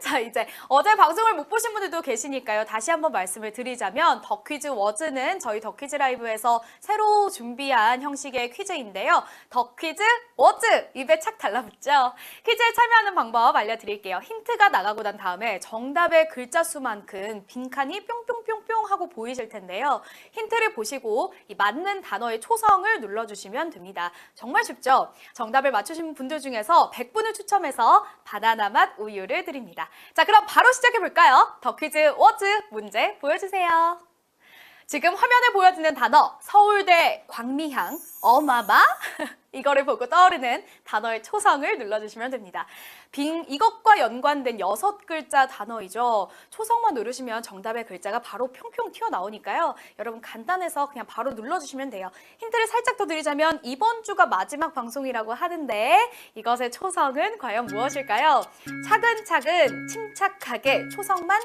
자, 이제 어제 방송을 못 보신 분들도 계시니까요. 다시 한번 말씀을 드리자면 더 퀴즈 워즈는 저희 더 퀴즈 라이브에서 새로 준비한 형식의 퀴즈인데요. 더 퀴즈 워즈 입에 착 달라붙죠. 퀴즈에 참여하는 방법 알려드릴게요. 힌트가 나가고 난 다음에 정답의 글자 수만큼 빈칸이 뿅뿅뿅뿅 하고 보이실 텐데요. 힌트를 보시고 이 맞는 단어의 초성을 눌러주시면 됩니다. 정말 쉽죠? 정답을 맞추신 분들 중에서 100분을 추첨해서 바나나 맛 우유를 드립니다. 자, 그럼 바로 시작해 볼까요? 더 퀴즈 워즈 문제 보여주세요. 지금 화면에 보여지는 단어 서울대 광미향 어마마 이거를 보고 떠오르는 단어의 초성을 눌러주시면 됩니다. 빙 이것과 연관된 여섯 글자 단어이죠. 초성만 누르시면 정답의 글자가 바로 평평 튀어나오니까요. 여러분 간단해서 그냥 바로 눌러주시면 돼요. 힌트를 살짝 더 드리자면 이번 주가 마지막 방송이라고 하는데 이것의 초성은 과연 무엇일까요? 차근차근 침착하게 초성만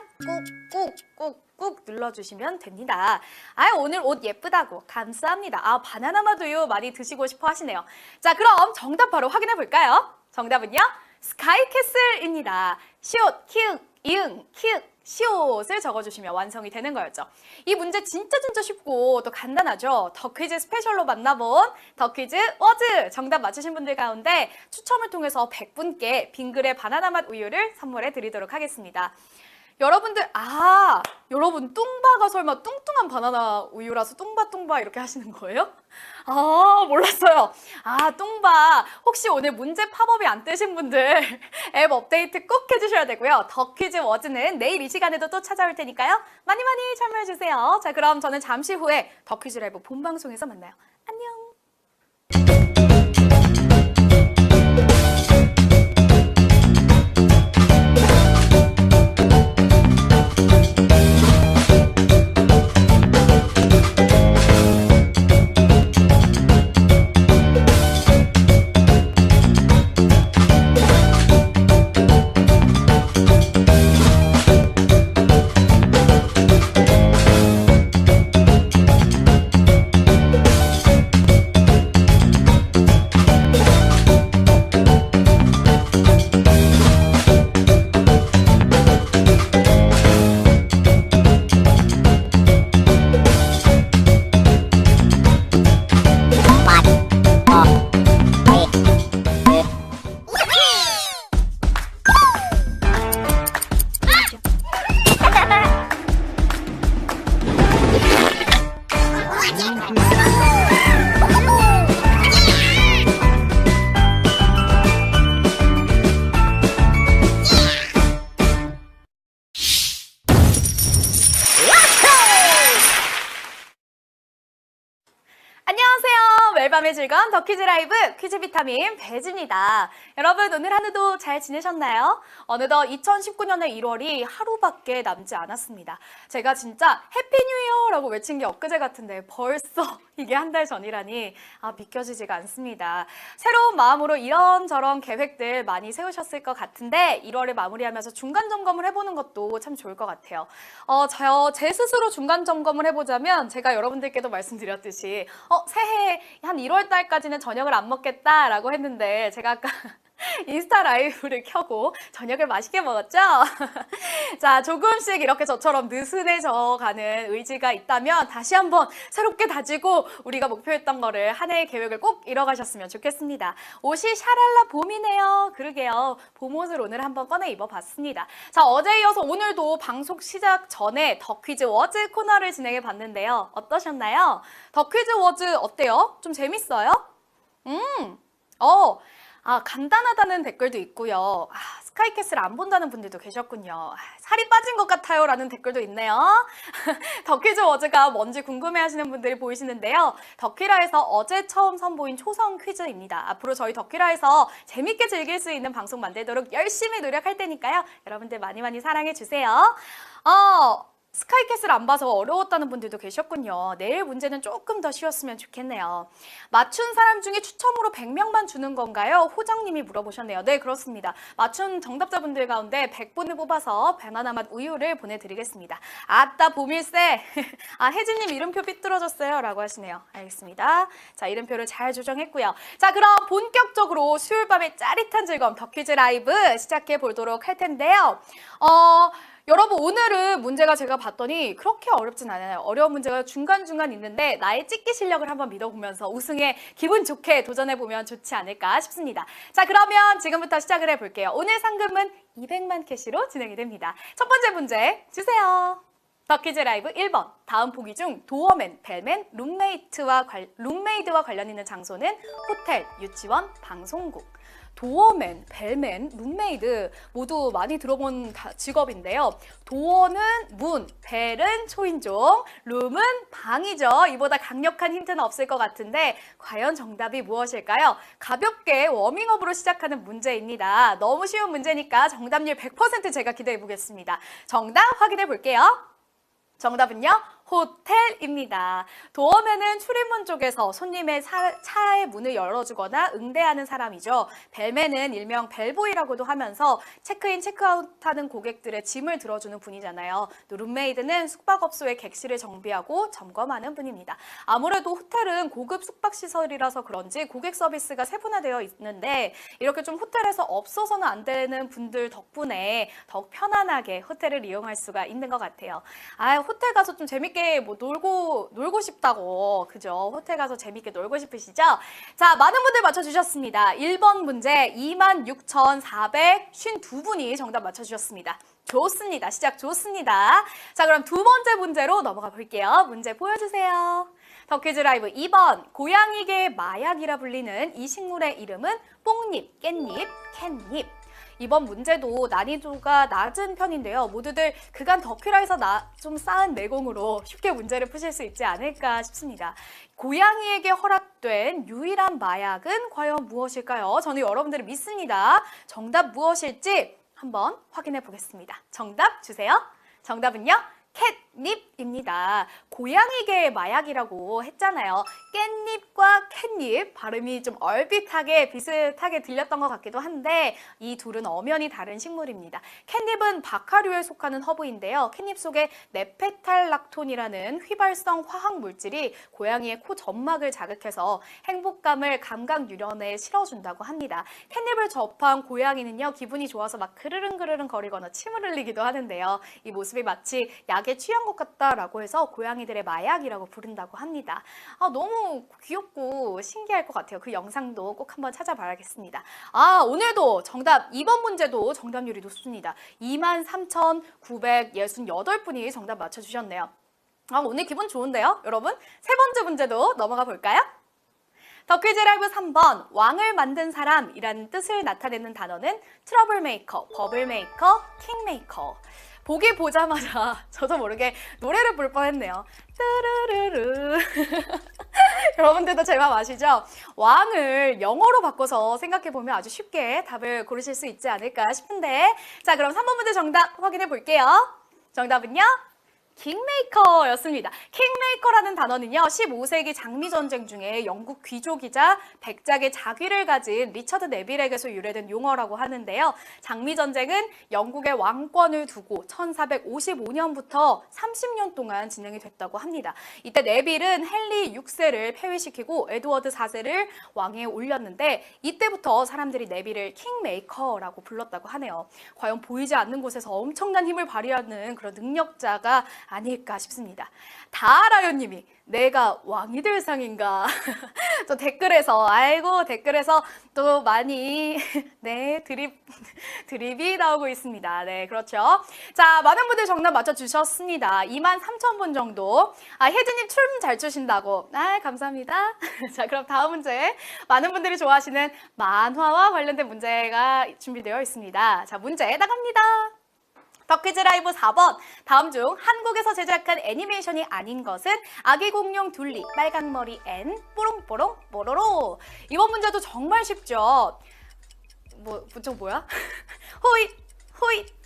꾹꾹꾹 꾹 눌러주시면 됩니다. 아 오늘 옷 예쁘다고 감사합니다. 아 바나나 마두유 많이 드시고 싶어 하시네요. 자 그럼 정답 바로 확인해 볼까요? 정답은요 스카이캐슬입니다. 시옷 키읔 이응 키읔 시옷을 적어주시면 완성이 되는 거였죠. 이 문제 진짜 진짜 쉽고 또 간단하죠. 더 퀴즈 스페셜로 만나본 더 퀴즈 워즈 정답 맞추신 분들 가운데 추첨을 통해서 100분께 빙글의 바나나 맛 우유를 선물해 드리도록 하겠습니다. 여러분들 아 여러분 뚱바가 설마 뚱뚱한 바나나 우유라서 뚱바 뚱바 이렇게 하시는 거예요? 아 몰랐어요. 아 뚱바 혹시 오늘 문제 팝업이 안 뜨신 분들 앱 업데이트 꼭 해주셔야 되고요. 더 퀴즈 워즈는 내일 이 시간에도 또 찾아올 테니까요. 많이 많이 참여해 주세요. 자 그럼 저는 잠시 후에 더 퀴즈 라이브 본 방송에서 만나요. 안녕. 밤의 즐거운 더 퀴즈 라이브 퀴즈 비타민 배지입니다. 여러분 오늘 하루도 잘 지내셨나요? 어느덧 2019년의 1월이 하루밖에 남지 않았습니다. 제가 진짜 해피 뉴 이어라고 외친 게 엊그제 같은데 벌써 이게 한 달 전이라니 아, 믿겨지지가 않습니다. 새로운 마음으로 이런저런 계획들 많이 세우셨을 것 같은데 1월을 마무리하면서 중간 점검을 해보는 것도 참 좋을 것 같아요. 어, 저 제 스스로 중간 점검을 해보자면 제가 여러분들께도 말씀드렸듯이 어, 새해 한 1월 달까지는 저녁을 안 먹겠다라고 했는데 제가 아까 인스타 라이브를 켜고 저녁을 맛있게 먹었죠? 자, 조금씩 이렇게 저처럼 느슨해져 가는 의지가 있다면 다시 한번 새롭게 다지고 우리가 목표했던 거를 한 해의 계획을 꼭 이뤄가셨으면 좋겠습니다. 옷이 샤랄라 봄이네요. 그러게요. 봄옷을 오늘 한번 꺼내 입어봤습니다. 자, 어제 이어서 오늘도 방송 시작 전에 더 퀴즈 워즈 코너를 진행해 봤는데요. 어떠셨나요? 더 퀴즈 워즈 어때요? 좀 재밌어요? 음, 어, 아, 간단하다는 댓글도 있고요. 아, 스카이캐슬 안 본다는 분들도 계셨군요. 아, 살이 빠진 것 같아요. 라는 댓글도 있네요. 덕퀴즈 워즈가 뭔지 궁금해 하시는 분들이 보이시는데요. 덕퀴라에서 어제 처음 선보인 초성 퀴즈입니다. 앞으로 저희 덕퀴라에서 재밌게 즐길 수 있는 방송 만들도록 열심히 노력할 테니까요. 여러분들 많이 많이 사랑해 주세요. 어, 스카이캐슬 안 봐서 어려웠다는 분들도 계셨군요. 내일 문제는 조금 더 쉬웠으면 좋겠네요. 맞춘 사람 중에 추첨으로 100명만 주는 건가요? 호정님이 물어보셨네요. 네, 그렇습니다. 맞춘 정답자분들 가운데 100분을 뽑아서 바나나 맛 우유를 보내드리겠습니다. 아따, 보밀세. 아, 혜진님 이름표 삐뚤어졌어요. 라고 하시네요. 알겠습니다. 자, 이름표를 잘 조정했고요. 자, 그럼 본격적으로 수요일 밤의 짜릿한 즐거움 덕퀴즈 라이브 시작해 보도록 할 텐데요. 어, 여러분 오늘은 문제가 제가 봤더니 그렇게 어렵진 않아요. 어려운 문제가 중간중간 있는데 나의 찍기 실력을 한번 믿어보면서 우승에 기분 좋게 도전해보면 좋지 않을까 싶습니다. 자 그러면 지금부터 시작을 해볼게요. 오늘 상금은 200만 캐시로 진행이 됩니다. 첫 번째 문제 주세요. 더키즈 라이브 1번 다음 보기 중 도어맨, 벨맨, 룸메이트와 관, 룸메이드와 관련 있는 장소는 호텔, 유치원, 방송국 도어맨, 벨맨, 룸메이드 모두 많이 들어본 다- 직업인데요. 도어는 문, 벨은 초인종, 룸은 방이죠. 이보다 강력한 힌트는 없을 것 같은데 과연 정답이 무엇일까요? 가볍게 워밍업으로 시작하는 문제입니다. 너무 쉬운 문제니까 정답률 100% 제가 기대해 보겠습니다. 정답 확인해 볼게요. 정답은요? 호텔입니다. 도어맨은 출입문 쪽에서 손님의 사- 차의 문을 열어주거나 응대하는 사람이죠. 벨맨은 일명 벨보이라고도 하면서 체크인, 체크아웃하는 고객들의 짐을 들어주는 분이잖아요. 또 룸메이드는 숙박업소의 객실을 정비하고 점검하는 분입니다. 아무래도 호텔은 고급 숙박시설이라서 그런지 고객 서비스가 세분화되어 있는데 이렇게 좀 호텔에서 없어서는 안 되는 분들 덕분에 더욱 편안하게 호텔을 이용할 수가 있는 것 같아요. 아, 호텔 가서 좀 재밌게 뭐 놀고 놀고 싶다고 그죠? 호텔 가서 재밌게 놀고 싶으시죠? 자, 많은 분들 맞춰주셨습니다. 1번 문제 26,452분이 정답 맞춰주셨습니다. 좋습니다. 시작 좋습니다. 자, 그럼 두 번째 문제로 넘어가 볼게요. 문제 보여주세요. 더퀴즈 라이브 2번 고양이계의 마약이라 불리는 이 식물의 이름은 뽕잎, 깻잎, 캣잎. 이번 문제도 난이도가 낮은 편인데요. 모두들 그간 덕큐라에서 나, 좀 쌓은 내공으로 쉽게 문제를 푸실 수 있지 않을까 싶습니다. 고양이에게 허락된 유일한 마약은 과연 무엇일까요? 저는 여러분들을 믿습니다. 정답 무엇일지 한번 확인해 보겠습니다. 정답 주세요. 정답은요? 캣 닙입니다. 고양이계의 마약이라고 했잖아요. 깻잎과 캣잎 발음이 좀 얼핏하게 비슷하게 들렸던 것 같기도 한데 이 둘은 엄연히 다른 식물입니다. 캣닙은 박하류에 속하는 허브인데요. 캣잎 속에 네페탈락톤이라는 휘발성 화학 물질이 고양이의 코 점막을 자극해서 행복감을 감각 유연에 실어준다고 합니다. 캣닙을 접한 고양이는요 기분이 좋아서 막 그르릉그르릉 거리거나 침을 흘리기도 하는데요. 이 모습이 마치 약에 취한 것 같다라고 해서 고양이들의 마약이라고 부른다고 합니다. 아, 너무 귀엽고 신기할 것 같아요. 그 영상도 꼭 한번 찾아봐야겠습니다. 아, 오늘도 정답 2번 문제도 정답률이 높습니다. 23,968분이 정답 맞춰주셨네요. 아, 오늘 기분 좋은데요? 여러분, 세 번째 문제도 넘어가 볼까요? 더퀴즈 라이브 3번 왕을 만든 사람이라는 뜻을 나타내는 단어는 트러블 메이커, 버블 메이커, 킹 메이커. 보기 보자마자 저도 모르게 노래를 부를 뻔했네요. 뚜루루루. 여러분들도 제 맘 아시죠? 왕을 영어로 바꿔서 생각해 보면 아주 쉽게 답을 고르실 수 있지 않을까 싶은데 자 그럼 3번 문제 정답 확인해 볼게요. 정답은요? 킹메이커였습니다. 킹메이커라는 단어는요, 15세기 장미 전쟁 중에 영국 귀족이자 백작의 자귀를 가진 리처드 네빌에게서 유래된 용어라고 하는데요. 장미 전쟁은 영국의 왕권을 두고 1455년부터 30년 동안 진행이 됐다고 합니다. 이때 네빌은 헨리 6세를 폐위시키고 에드워드 4세를 왕위에 올렸는데 이때부터 사람들이 네빌을 킹메이커라고 불렀다고 하네요. 과연 보이지 않는 곳에서 엄청난 힘을 발휘하는 그런 능력자가 아닐까 싶습니다. 다라요님이 내가 왕이 될 상인가? 또 댓글에서 아이고 댓글에서 또 많이 네 드립 드립이 나오고 있습니다. 네 그렇죠. 자 많은 분들 정답 맞춰 주셨습니다. 2만 3천 분 정도. 아 혜진님 춤 잘 추신다고. 아 감사합니다. 자 그럼 다음 문제 많은 분들이 좋아하시는 만화와 관련된 문제가 준비되어 있습니다. 자 문제 나갑니다. 더퀴즈 라이브 4번. 다음 중 한국에서 제작한 애니메이션이 아닌 것은 아기 공룡 둘리, 빨강머리 앤, 뽀롱뽀롱, 뽀로로. 이번 문제도 정말 쉽죠? 뭐, 문제 뭐야? 호잇, 호잇.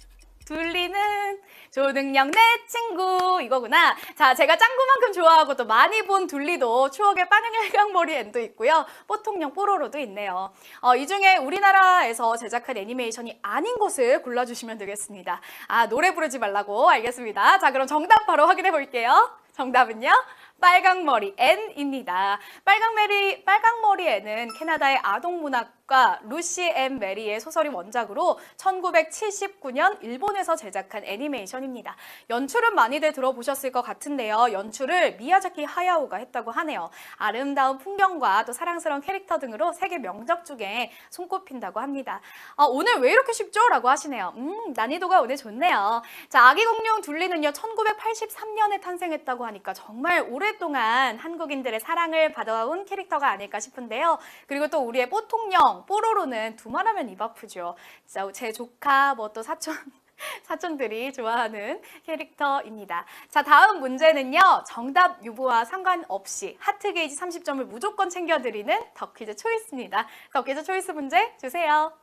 둘리는 조능력 내 친구 이거구나. 자, 제가 짱구만큼 좋아하고 또 많이 본 둘리도 추억의 빠능일강머리 앤도 있고요. 뽀통령 뽀로로도 있네요. 어, 이 중에 우리나라에서 제작한 애니메이션이 아닌 것을 골라주시면 되겠습니다. 아, 노래 부르지 말라고 알겠습니다. 자, 그럼 정답 바로 확인해 볼게요. 정답은요? 빨강머리 앤입니다. 빨강머리, 빨강머리 앤은 캐나다의 아동문학가 루시 앤 메리의 소설이 원작으로 1979년 일본에서 제작한 애니메이션입니다. 연출은 많이들 들어보셨을 것 같은데요. 연출을 미야자키 하야오가 했다고 하네요. 아름다운 풍경과 또 사랑스러운 캐릭터 등으로 세계 명작 중에 손꼽힌다고 합니다. 아, 오늘 왜 이렇게 쉽죠? 라고 하시네요. 음, 난이도가 오늘 좋네요. 자, 아기 공룡 둘리는요, 1983년에 탄생했다고 하니까 정말 오 랫동안 한국인들의 사랑을 받아온 캐릭터가 아닐까 싶은데요. 그리고 또 우리의 뽀통령, 뽀로로는 두말하면 입 아프죠. 진짜 제 조카, 뭐 또 사촌, 사촌들이 좋아하는 캐릭터입니다. 자, 다음 문제는요. 정답 유보와 상관없이 하트 게이지 30점을 무조건 챙겨드리는 덕퀴즈 초이스입니다. 덕퀴즈 초이스 문제 주세요.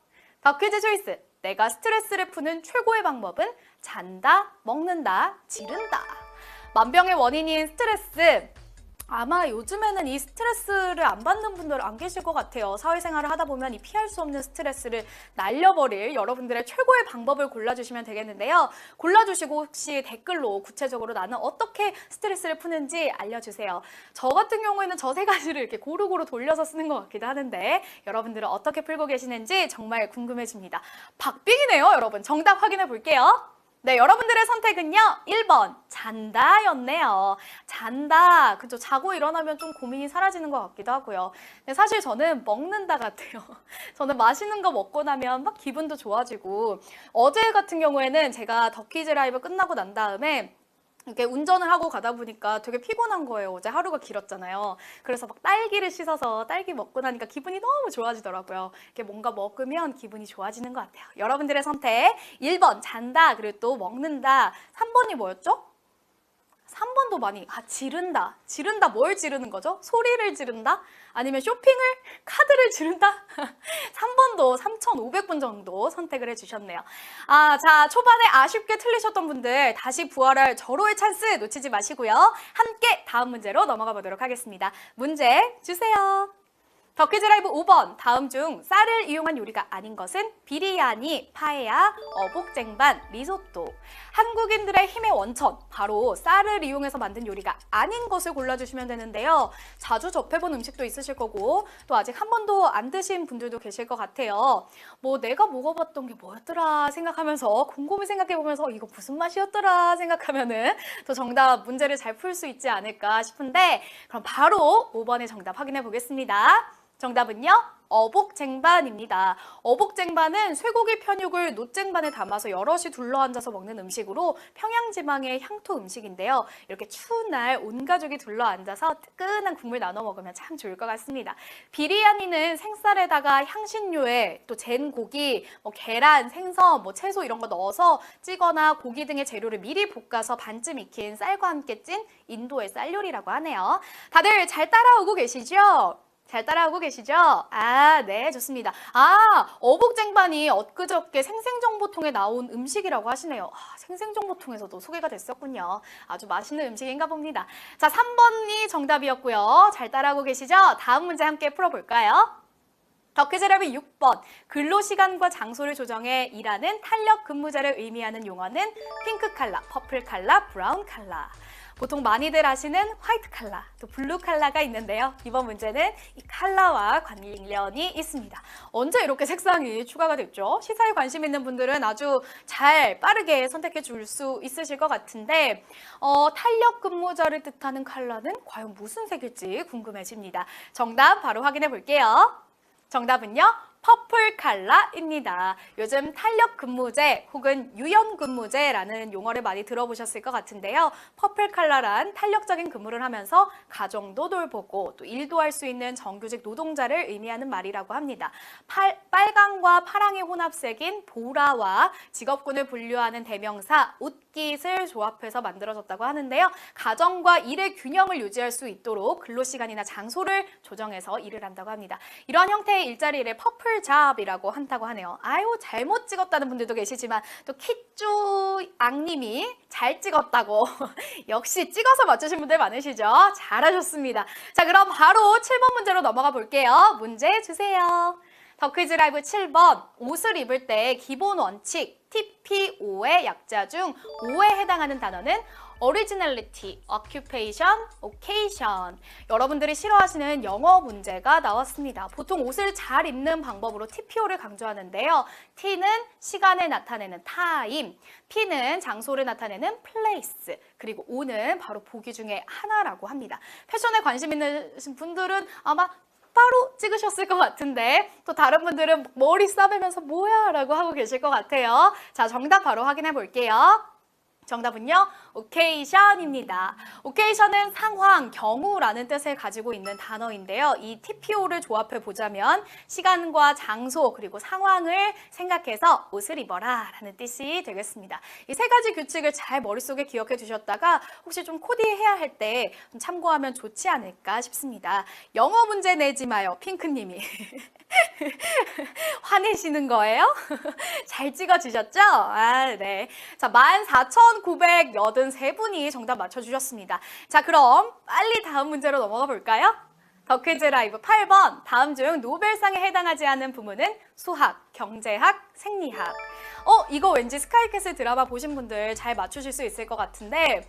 덕퀴즈 초이스. 내가 스트레스를 푸는 최고의 방법은 잔다, 먹는다, 지른다. 만병의 원인인 스트레스. 아마 요즘에는 이 스트레스를 안 받는 분들 안 계실 것 같아요. 사회생활을 하다 보면 이 피할 수 없는 스트레스를 날려버릴 여러분들의 최고의 방법을 골라주시면 되겠는데요. 골라주시고 혹시 댓글로 구체적으로 나는 어떻게 스트레스를 푸는지 알려주세요. 저 같은 경우에는 저 세 가지를 이렇게 고루고루 돌려서 쓰는 것 같기도 하는데 여러분들은 어떻게 풀고 계시는지 정말 궁금해집니다. 박빙이네요, 여러분. 정답 확인해 볼게요. 네, 여러분들의 선택은요. 1번 잔다였네요. 잔다. 그죠? 자고 일어나면 좀 고민이 사라지는 것 같기도 하고요. 근데 사실 저는 먹는다 같아요. 저는 맛있는 거 먹고 나면 막 기분도 좋아지고 어제 같은 경우에는 제가 더키즈 라이브 끝나고 난 다음에 이렇게 운전을 하고 가다 보니까 되게 피곤한 거예요. 어제 하루가 길었잖아요. 그래서 막 딸기를 씻어서 딸기 먹고 나니까 기분이 너무 좋아지더라고요. 이렇게 뭔가 먹으면 기분이 좋아지는 것 같아요. 여러분들의 선택 1번 잔다 그리고 또 먹는다 3번이 뭐였죠? 3번도 많이 아 지른다 지른다 뭘 지르는 거죠? 소리를 지른다? 아니면 쇼핑을 카드를 지른다? 3번도 3,500분 정도 선택을 해주셨네요. 아, 자 초반에 아쉽게 틀리셨던 분들 다시 부활할 절호의 찬스 놓치지 마시고요. 함께 다음 문제로 넘어가 보도록 하겠습니다. 문제 주세요. 더퀴즈 라이브 5번 다음 중 쌀을 이용한 요리가 아닌 것은 비리야니, 파에야, 어복쟁반, 리소또 한국인들의 힘의 원천 바로 쌀을 이용해서 만든 요리가 아닌 것을 골라주시면 되는데요. 자주 접해본 음식도 있으실 거고 또 아직 한 번도 안 드신 분들도 계실 것 같아요. 뭐 내가 먹어봤던 게 뭐였더라 생각하면서 곰곰이 생각해보면서 이거 무슨 맛이었더라 생각하면은 또 정답 문제를 잘 풀 수 있지 않을까 싶은데 그럼 바로 5번의 정답 확인해 보겠습니다 정답은요? 어복쟁반입니다. 어복쟁반은 쇠고기 편육을 놋쟁반에 담아서 여럿이 둘러앉아서 먹는 음식으로 평양지방의 향토 음식인데요. 이렇게 추운 날 온 가족이 둘러앉아서 뜨끈한 국물 나눠 먹으면 참 좋을 것 같습니다. 비리야니는 생쌀에다가 향신료에 또 젠 고기, 뭐 계란, 생선, 뭐 채소 이런 거 넣어서 찌거나 고기 등의 재료를 미리 볶아서 반쯤 익힌 쌀과 함께 찐 인도의 쌀 요리라고 하네요. 다들 잘 따라오고 계시죠? 잘 따라오고 계시죠? 아, 네, 좋습니다. 아, 어복쟁반이 엊그저께 생생정보통에 나온 음식이라고 하시네요. 아, 생생정보통에서도 소개가 됐었군요. 아주 맛있는 음식인가 봅니다. 자, 3번이 정답이었고요. 잘 따라오고 계시죠? 다음 문제 함께 풀어볼까요? 덕크제랍이 6번 근로시간과 장소를 조정해 일하는 탄력 근무자를 의미하는 용어는 핑크 칼라, 퍼플 칼라, 브라운 칼라 보통 많이들 아시는 화이트 칼라, 또 블루 칼라가 있는데요. 이번 문제는 이 칼라와 관련이 있습니다. 언제 이렇게 색상이 추가가 됐죠? 시사에 관심 있는 분들은 아주 잘 빠르게 선택해 줄 수 있으실 것 같은데 어, 탄력 근무자를 뜻하는 칼라는 과연 무슨 색일지 궁금해집니다. 정답 바로 확인해 볼게요. 정답은요. 퍼플 칼라입니다. 요즘 탄력 근무제 혹은 유연 근무제라는 용어를 많이 들어보셨을 것 같은데요. 퍼플 칼라란 탄력적인 근무를 하면서 가정도 돌보고 또 일도 할 수 있는 정규직 노동자를 의미하는 말이라고 합니다. 팔, 빨강과 파랑의 혼합색인 보라와 직업군을 분류하는 대명사 옷깃을 조합해서 만들어졌다고 하는데요. 가정과 일의 균형을 유지할 수 있도록 근로시간이나 장소를 조정해서 일을 한다고 합니다. 이러한 형태의 일자리를 퍼플 poor job이라고 한다고 하네요. 아유 잘못 찍었다는 분들도 계시지만 또 키쭈 앙님이 잘 찍었다고 역시 찍어서 맞추신 분들 많으시죠? 잘하셨습니다. 자 그럼 바로 7번 문제로 넘어가 볼게요. 문제 주세요. 더 퀴즈 라이브 7번 옷을 입을 때 기본 원칙 TPO의 약자 중 5에 해당하는 단어는 originality, occupation, occasion. 여러분들이 싫어하시는 영어 문제가 나왔습니다. 보통 옷을 잘 입는 방법으로 TPO를 강조하는데요. T는 시간을 나타내는 time, P는 장소를 나타내는 place, 그리고 O는 바로 보기 중에 하나라고 합니다. 패션에 관심 있는 분들은 아마 바로 찍으셨을 것 같은데 또 다른 분들은 머리 싸매면서 뭐야 라고 하고 계실 것 같아요. 자, 정답 바로 확인해 볼게요. 정답은요, occasion입니다. occasion은 상황, 경우라는 뜻을 가지고 있는 단어인데요. 이 TPO를 조합해 보자면 시간과 장소 그리고 상황을 생각해서 옷을 입어라 라는 뜻이 되겠습니다. 이 세 가지 규칙을 잘 머릿속에 기억해 두셨다가 혹시 좀 코디해야 할 때 참고하면 좋지 않을까 싶습니다. 영어 문제 내지 마요, 핑크님이. 화내시는 거예요? 잘 찍어주셨죠? 아, 네. 자, 14,983분이 정답 맞춰주셨습니다. 자, 그럼 빨리 다음 문제로 넘어가 볼까요? 더 퀴즈 라이브 8번. 다음 중 노벨상에 해당하지 않은 부문은 수학, 경제학, 생리학. 어, 이거 왠지 스카이캐슬 드라마 보신 분들 잘 맞추실 수 있을 것 같은데,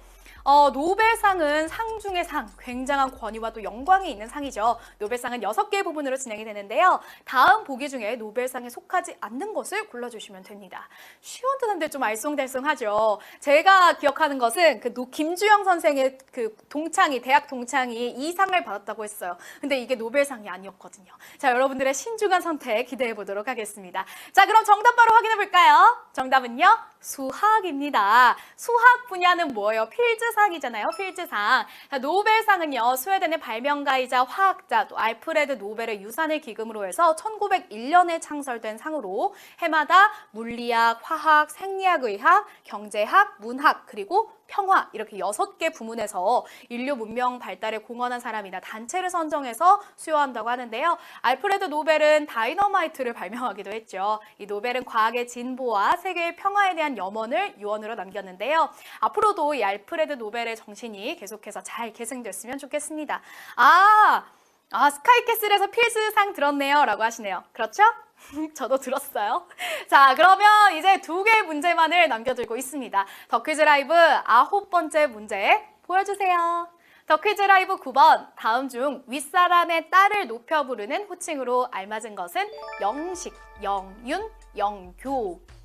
어, 노벨상은 상 중의 상, 굉장한 권위와 또 영광이 있는 상이죠. 노벨상은 여섯 개의 부분으로 진행이 되는데요. 다음 보기 중에 노벨상에 속하지 않는 것을 골라주시면 됩니다. 쉬운 듯한데 좀 알쏭달쏭하죠. 제가 기억하는 것은 그 노- 김주영 선생의 그 동창이, 대학 동창이 이 상을 받았다고 했어요. 근데 이게 노벨상이 아니었거든요. 자, 여러분들의 신중한 선택 기대해 보도록 하겠습니다. 자, 그럼 정답 바로 확인해 볼까요? 정답은요? 수학입니다. 수학 분야는 뭐예요? 필즈 상이잖아요. 필즈상. 자, 노벨상은요. 스웨덴의 발명가이자 화학자 또 알프레드 노벨의 유산을 기금으로 해서 1901년에 창설된 상으로 해마다 물리학, 화학, 생리학 의학, 경제학, 문학 그리고 평화 이렇게 여섯 개 부문에서 인류 문명 발달에 공헌한 사람이나 단체를 선정해서 수여한다고 하는데요. 알프레드 노벨은 다이너마이트를 발명하기도 했죠. 이 노벨은 과학의 진보와 세계의 평화에 대한 염원을 유언으로 남겼는데요. 앞으로도 이 알프레드 노벨의 정신이 계속해서 잘 계승됐으면 좋겠습니다. 아, 아 스카이캐슬에서 필즈상 들었네요 라고 하시네요. 그렇죠? 저도 들었어요. 자, 그러면 이제 두 개의 문제만을 남겨두고 있습니다. 더 퀴즈 라이브 아홉 번째 문제 보여주세요. 더 퀴즈 라이브 9번. 다음 중 윗사람의 딸을 높여 부르는 호칭으로 알맞은 것은 영식, 영윤, 영교.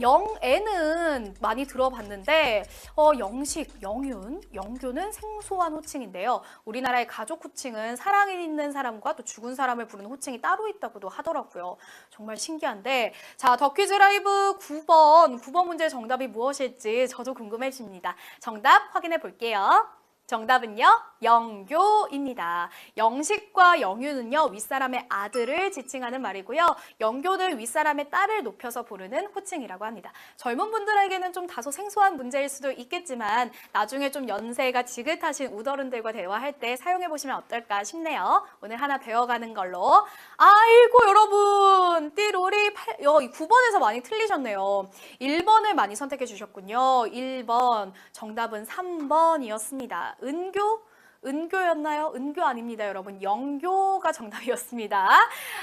영애는 많이 들어봤는데 어, 영식, 영윤, 영교는 생소한 호칭인데요. 우리나라의 가족 호칭은 사랑 있는 사람과 또 죽은 사람을 부르는 호칭이 따로 있다고도 하더라고요. 정말 신기한데 자, 더 퀴즈 라이브 9번, 9번 문제 정답이 무엇일지 저도 궁금해집니다. 정답 확인해 볼게요. 정답은요, 영교입니다. 영식과 영유는요, 윗사람의 아들을 지칭하는 말이고요. 영교는 윗사람의 딸을 높여서 부르는 호칭이라고 합니다. 젊은 분들에게는 좀 다소 생소한 문제일 수도 있겠지만, 나중에 좀 연세가 지긋하신 우더른들과 대화할 때 사용해보시면 어떨까 싶네요. 오늘 하나 배워가는 걸로. 아이고, 여러분! 띠로리 8, 어, 9번에서 많이 틀리셨네요. 1번을 많이 선택해 주셨군요. 1번. 정답은 3번이었습니다. 은교? 은교였나요? 은교 아닙니다, 여러분. 영교가 정답이었습니다.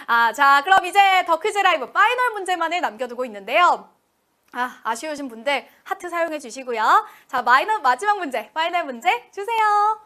아, 자, 그럼 이제 더 퀴즈 라이브 파이널 문제만을 남겨두고 있는데요. 아, 아쉬우신 분들 하트 사용해 주시고요. 자, 마이너 마지막 문제, 파이널 문제 주세요.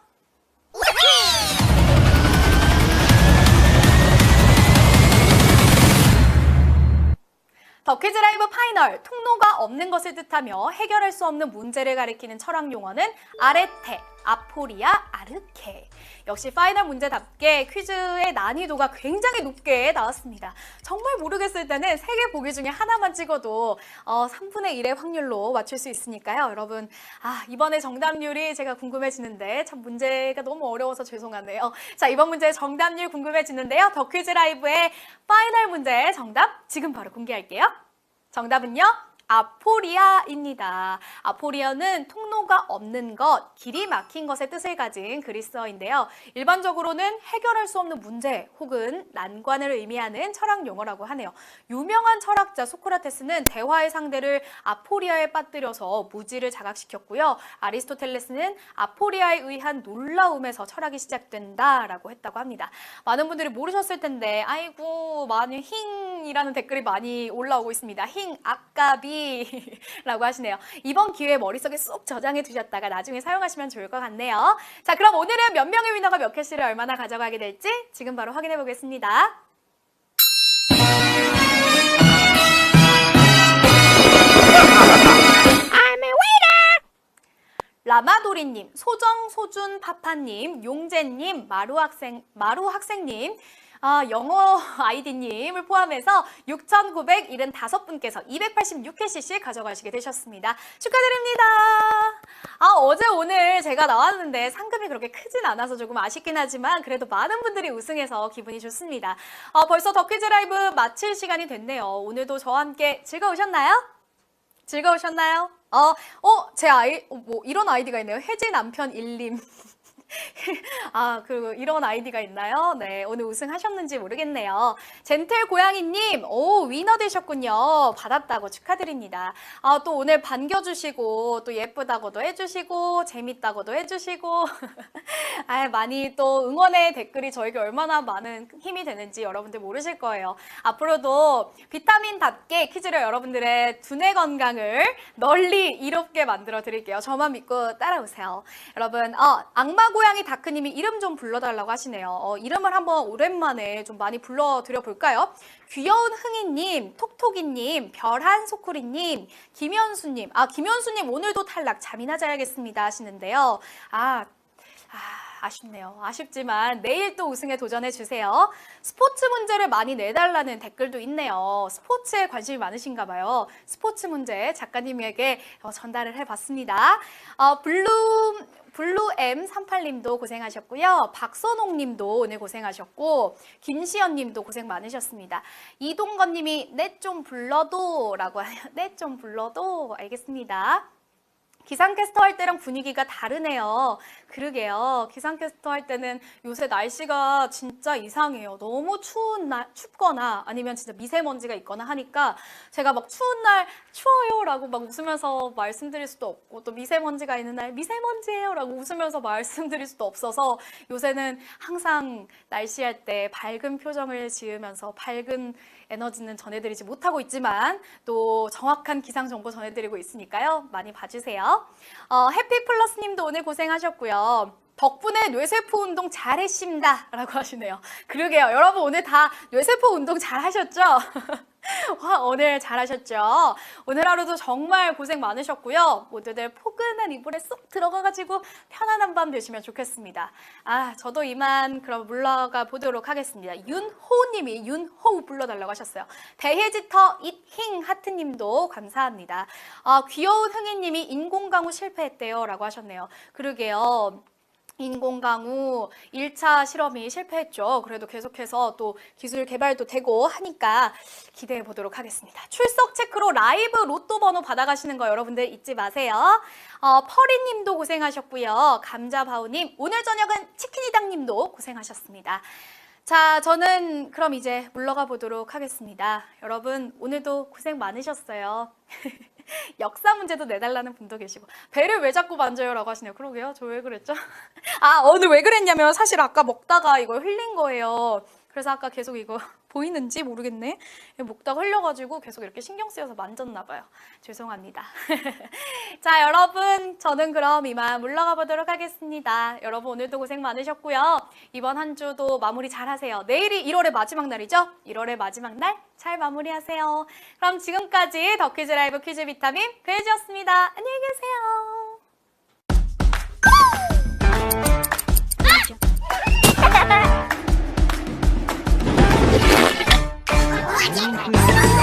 더 퀴즈 라이브 파이널 통로가 없는 것을 뜻하며 해결할 수 없는 문제를 가리키는 철학 용어는 아레테, 아포리아, 아르케. 역시 파이널 문제답게 퀴즈의 난이도가 굉장히 높게 나왔습니다. 정말 모르겠을 때는 세 개 보기 중에 하나만 찍어도 어, 3분의 1의 확률로 맞출 수 있으니까요. 여러분, 아, 이번에 정답률이 제가 궁금해지는데 참 문제가 너무 어려워서 죄송하네요. 자, 이번 문제 정답률 궁금해지는데요. 더 퀴즈 라이브의 파이널 문제 정답 지금 바로 공개할게요. 정답은요? 아포리아입니다. 아포리아는 통로가 없는 것, 길이 막힌 것의 뜻을 가진 그리스어인데요. 일반적으로는 해결할 수 없는 문제 혹은 난관을 의미하는 철학 용어라고 하네요. 유명한 철학자 소크라테스는 대화의 상대를 아포리아에 빠뜨려서 무지를 자각시켰고요. 아리스토텔레스는 아포리아에 의한 놀라움에서 철학이 시작된다라고 했다고 합니다. 많은 분들이 모르셨을 텐데 아이고 많이 힝이라는 댓글이 많이 올라오고 있습니다. 힝 아까비 라고 하시네요. 이번 기회에 머릿속에 쏙 저장해 두셨다가 나중에 사용하시면 좋을 것 같네요. 자 그럼 오늘은 몇 명의 위너가 몇 캐시를 얼마나 가져가게 될지 지금 바로 확인해 보겠습니다. 라마도리님, 소정, 소준, 파파님, 용재님, 마루 학생, 마루 학생님, 아, 영어 아이디님을 포함해서 6,975분께서 286회씩 가져가시게 되셨습니다. 축하드립니다. 아, 어제 오늘 제가 나왔는데 상금이 그렇게 크진 않아서 조금 아쉽긴 하지만 그래도 많은 분들이 우승해서 기분이 좋습니다. 아, 벌써 더퀴즈 라이브 마칠 시간이 됐네요. 오늘도 저와 함께 즐거우셨나요? 즐거우셨나요? 어, 어, 제 아이, 어, 뭐, 이런 아이디가 있네요. 혜지 남편 일님. 아, 그리고 이런 아이디가 있나요? 네, 오늘 우승하셨는지 모르겠네요. 젠틀 고양이님, 오, 위너 되셨군요. 받았다고 축하드립니다. 아, 또 오늘 반겨주시고, 또 예쁘다고도 해주시고, 재밌다고도 해주시고, 아, 많이 또 응원의 댓글이 저에게 얼마나 많은 힘이 되는지 여러분들 모르실 거예요. 앞으로도 비타민답게 퀴즈를 여러분들의 두뇌 건강을 널리 이롭게 만들어 드릴게요. 저만 믿고 따라오세요. 여러분, 어, 악마 고 양이 다크님이 이름 좀 불러달라고 하시네요. 어, 이름을 한번 오랜만에 좀 많이 불러드려 볼까요? 귀여운 흥이님, 톡톡이님, 별한 소쿠리님, 김현수님. 아, 김현수님 오늘도 탈락 잠이나 자야겠습니다 하시는데요. 아, 아, 아쉽네요. 아쉽지만 내일 또 우승에 도전해 주세요. 스포츠 문제를 많이 내달라는 댓글도 있네요. 스포츠에 관심이 많으신가 봐요. 스포츠 문제 작가님에게 어, 전달을 해봤습니다. 어, 블루 블루M 38님도 고생하셨고요. 박선홍님도 오늘 고생하셨고 김시연님도 고생 많으셨습니다. 이동건님이 내 좀 불러도 라고 하네요. 내 좀 불러도 알겠습니다. 기상캐스터 할 때랑 분위기가 다르네요. 그러게요. 기상캐스터 할 때는 요새 날씨가 진짜 이상해요. 너무 추운 날, 춥거나 아니면 진짜 미세먼지가 있거나 하니까 제가 막 추운 날 추워요라고 막 웃으면서 말씀드릴 수도 없고 또 미세먼지가 있는 날 미세먼지예요라고 웃으면서 말씀드릴 수도 없어서 요새는 항상 날씨 할 때 밝은 표정을 지으면서 밝은 에너지는 전해드리지 못하고 있지만 또 정확한 기상 정보 전해드리고 있으니까요. 많이 봐주세요. 어, 해피플러스님도 오늘 고생하셨고요. 덕분에 뇌세포 운동 잘했습니다. 라고 하시네요. 그러게요. 여러분 오늘 다 뇌세포 운동 잘 하셨죠? 와, 오늘 잘하셨죠? 오늘 하루도 정말 고생 많으셨고요. 모두들 포근한 이불에 쏙 들어가가지고 편안한 밤 되시면 좋겠습니다. 아, 저도 이만 그럼 물러가 보도록 하겠습니다. 윤호님이 윤호 불러달라고 하셨어요. 대해지터 잇힝 하트님도 감사합니다. 아, 귀여운 흥이님이 인공강우 실패했대요. 라고 하셨네요. 그러게요. 인공강우 1차 실험이 실패했죠. 그래도 계속해서 또 기술 개발도 되고 하니까 기대해 보도록 하겠습니다. 출석 체크로 라이브 로또 번호 받아가시는 거 여러분들 잊지 마세요. 어, 퍼리님도 고생하셨고요. 감자바우님, 오늘 저녁은 치킨이당님도 고생하셨습니다. 자, 저는 그럼 이제 물러가 보도록 하겠습니다. 여러분, 오늘도 고생 많으셨어요. 역사 문제도 내달라는 분도 계시고 배를 왜 자꾸 만져요? 라고 하시네요. 그러게요. 저 왜 그랬죠? 아 오늘 왜 그랬냐면 사실 아까 먹다가 이걸 흘린 거예요. 그래서 아까 계속 이거 보이는지 모르겠네. 먹다가 흘려가지고 계속 이렇게 신경 쓰여서 만졌나 봐요. 죄송합니다. 자 여러분 저는 그럼 이만 물러가 보도록 하겠습니다. 여러분 오늘도 고생 많으셨고요. 이번 한 주도 마무리 잘 하세요. 내일이 1월의 마지막 날이죠? 1월의 마지막 날 잘 마무리하세요. 그럼 지금까지 더 퀴즈 라이브 퀴즈 비타민 배지였습니다. 안녕히 계세요. Muito...